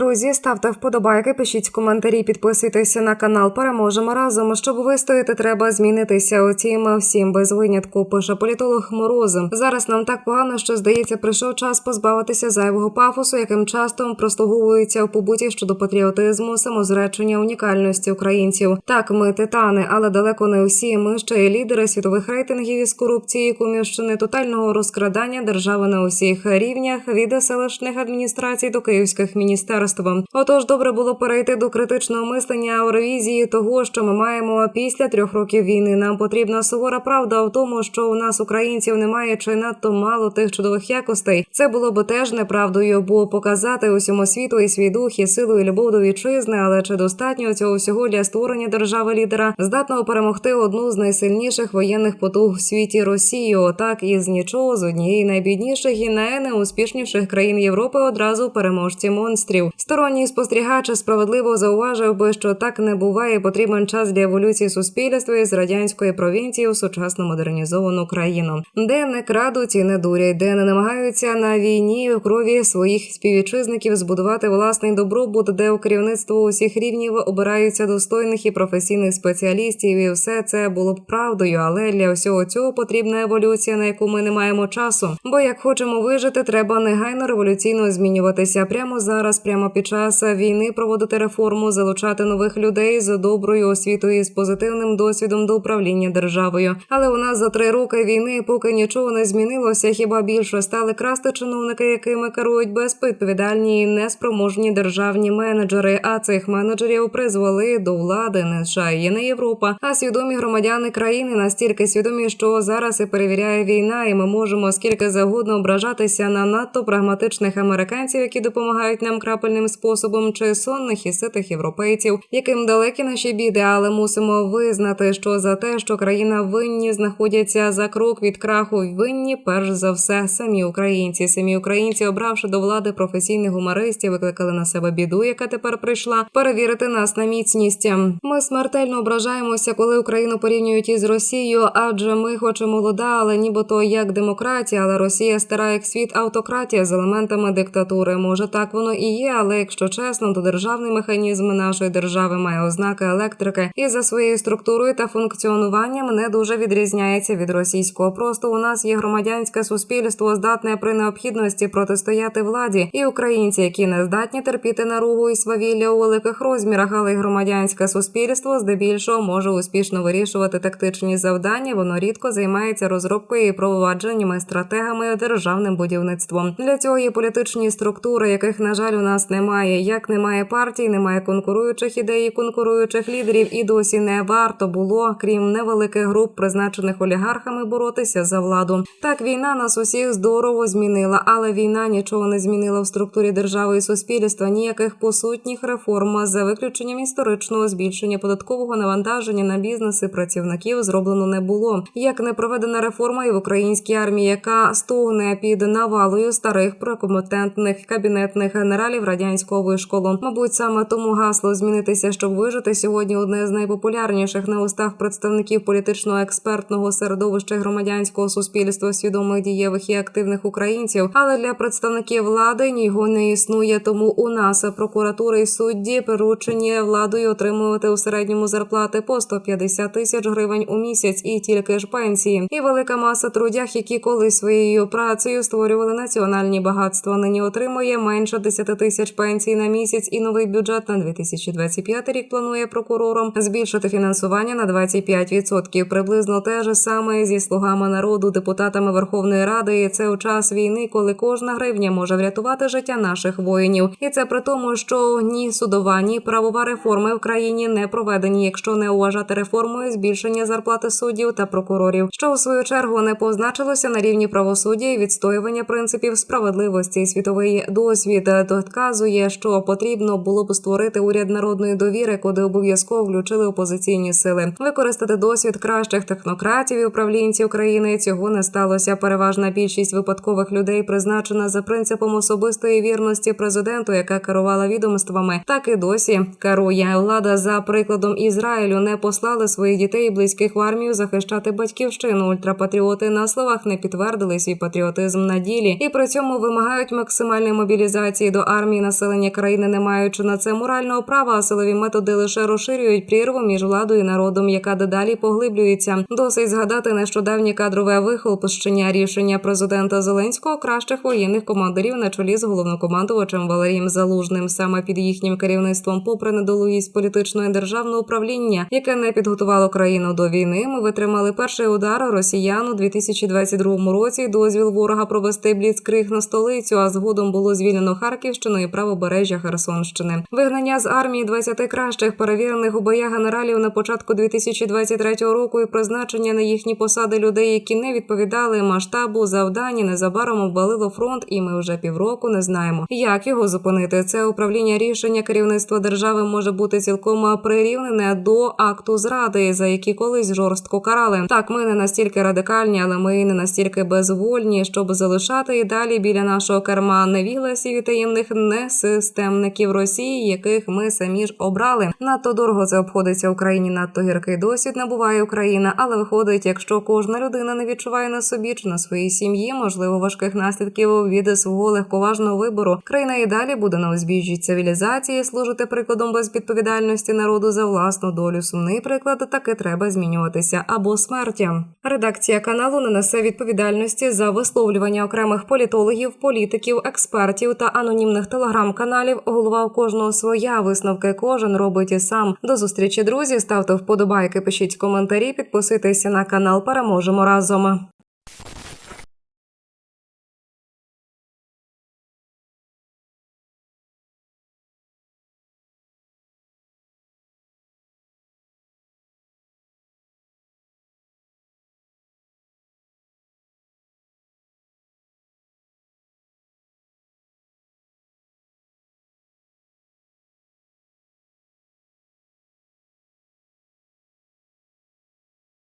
Друзі, ставте вподобайки, пишіть коментарі, підписуйтеся на канал. Переможемо разом. Щоб вистояти, треба змінитися. Утім, всім без винятку. Пише політолог Морозов. Зараз нам так погано, що здається, прийшов час позбавитися зайвого пафосу, яким часто прослуговується у побуті щодо патріотизму, самозречення, унікальності українців. Так, ми титани, але далеко не усі. Ми ще й лідери світових рейтингів із корупції, кумівщини, тотального розкрадання держави на усіх рівнях від селищних адміністрацій до київських міністерств. Отож, добре було перейти до критичного мислення у ревізії того, що ми маємо після трьох років війни. Нам потрібна сувора правда в тому, що у нас українців немає чи надто мало тих чудових якостей. Це було б теж неправдою, бо показати усьому світу і свій дух, і силу, і любов до вітчизни, але чи достатньо цього всього для створення держави лідера, здатного перемогти одну з найсильніших воєнних потуг в світі Росію? Отак із нічого з однієї найбідніших і найнеуспішніших країн Європи одразу переможці монстрів. Сторонній спостерігач справедливо зауважив би, що так не буває. Потрібен час для еволюції суспільства із радянської провінції у сучасну модернізовану країну, де не крадуть і не дурять, де не намагаються на війні в крові своїх співвітчизників збудувати власний добробут, де у керівництво усіх рівнів обираються достойних і професійних спеціалістів, і все це було б правдою. Але для всього цього потрібна еволюція, на яку ми не маємо часу. Бо як хочемо вижити, треба негайно революційно змінюватися прямо зараз, прямо під час війни проводити реформу, залучати нових людей з доброю освітою і з позитивним досвідом до управління державою. Але у нас за три роки війни поки нічого не змінилося. Хіба більше стали красти чиновники, якими керують безвідповідальні і неспроможні державні менеджери? А цих менеджерів призвели до влади не США і не Європа, а свідомі громадяни країни настільки свідомі, що зараз і перевіряє війна, і ми можемо скільки завгодно ображатися на надто прагматичних американців, які допомагають нам крапельним способом, чи сонних і ситих європейців, яким далекі наші біди, але мусимо визнати, що за те, що країна винні знаходяться за крок від краху, винні перш за все самі українці. Самі українці, обравши до влади професійних гумористів, викликали на себе біду, яка тепер прийшла перевірити нас на міцність. Ми смертельно ображаємося, коли Україну порівнюють із Росією, адже ми, хоч і молода, але нібито як демократія, але Росія стара як світ автократія з елементами диктатури. Може так воно і є, але якщо чесно, то державний механізм нашої держави має ознаки електрики і за своєю структурою та функціонуванням не дуже відрізняється від російського. Просто у нас є громадянське суспільство, здатне при необхідності протистояти владі, і українці, які не здатні терпіти наругу і свавілля у великих розмірах, але й громадянське суспільство здебільшого може успішно вирішувати тактичні завдання. Воно рідко займається розробкою і провадженнями стратегами державним будівництвом. Для цього є політичні структури, яких на жаль у нас немає. Як немає партій, немає конкуруючих ідей, конкуруючих лідерів, і досі не варто було, крім невеликих груп, призначених олігархами, боротися за владу. Так війна нас усіх здорово змінила, але війна нічого не змінила в структурі держави і суспільства. Ніяких посутніх реформ за виключенням історичного збільшення податкового навантаження на бізнеси працівників зроблено не було. Як не проведена реформа і в українській армії, яка стогне під навалою старих прокомпетентних кабінетних генералів радянського вишколу. Мабуть, саме тому гасло змінитися, щоб вижити сьогодні одне з найпопулярніших на устах представників політичного експертного середовища громадянського суспільства, свідомих дієвих і активних українців. Але для представників влади його не існує. Тому у нас прокуратури і судді перучені владою отримувати у середньому зарплати по 150 тисяч гривень у місяць і тільки ж пенсії. І велика маса трудях, які колись своєю працею створювали національні багатства, нині отримує менше 10 тисяч пенсій на місяць. І новий бюджет на 2025 рік планує прокурором збільшити фінансування на 25%. Приблизно те ж саме зі слугами народу, депутатами Верховної Ради. І це у час війни, коли кожна гривня може врятувати життя наших воїнів. І це при тому, що ні судова, ні правова реформи в країні не проведені, якщо не уважати реформою збільшення зарплати суддів та прокурорів, що у свою чергу не позначилося на рівні правосуддя і відстоювання принципів справедливості. Світовий досвід доказує, що потрібно було б створити уряд народної довіри, куди обов'язково включили опозиційні сили, використати досвід кращих технократів і управлінців країни. Цього не сталося. Переважна більшість випадкових людей призначена за принципом особистої вірності президенту, яка керувала відомствами, так і досі керує влада за прикладом Ізраїлю. Не послали своїх дітей і близьких в армію захищати батьківщину. Ультрапатріоти на словах не підтвердили свій патріотизм на ділі і при цьому вимагають максимальної мобілізації до армії населення країни, не маючи на це морального права, а силові методи лише розширюють прірву між владою і народом, яка дедалі поглиблюється. Досить згадати нещодавнє кадрове вихолпощення рішення президента Зеленського кращих воєнних командирів на чолі з головнокомандувачем Валерієм Залужним. Саме під їхнім керівництвом, попри недолугість політичного і державного управління, яке не підготувало країну до війни, ми витримали перший удар росіян у 2022 році. Дозвіл ворога провести бліцкриг на столицю. А згодом було звільнено Харківщину і правобережжя Херсонщини. Вигнання з армії 20 кращих перевірених у боях генералів на початку 2023 року і призначення на їхні посади людей, які не відповідали масштабу завдань, незабаром обвалило фронт, і ми вже півроку не знаємо, як його зупинити. Це управління рішення керівництва держави може бути цілком прирівнене до акту зради, за які колись жорстко карали. Так, ми не настільки радикальні, але ми не настільки безвольні, щоб залишати і далі біля нашого керма невігласів і таємних несистемників Росії, яких ми самі ж обрали. Надто дорого це обходиться Україні. Надто гіркий досвід набуває Україна, але виходить, якщо кожна людина не відчуває на собі чи на своїй сім'ї, можливо, важких наслідків від свого легковажного вибору, країна і далі буде на узбіжжі цивілізації, служити прикладом безвідповідальності народу за власну долю. Сумний приклад таки треба змінюватися або смерті. Редакція каналу не несе відповідальності за висловлювання окремих політологів, політиків, експертів та анонімних телеграм-каналів. Голова у кожного своя висновки кожен робить і сам. До зустрічі, друзі. Ставте вподобайки, пишіть коментарі, підписуйтеся на канал. Переможемо разом.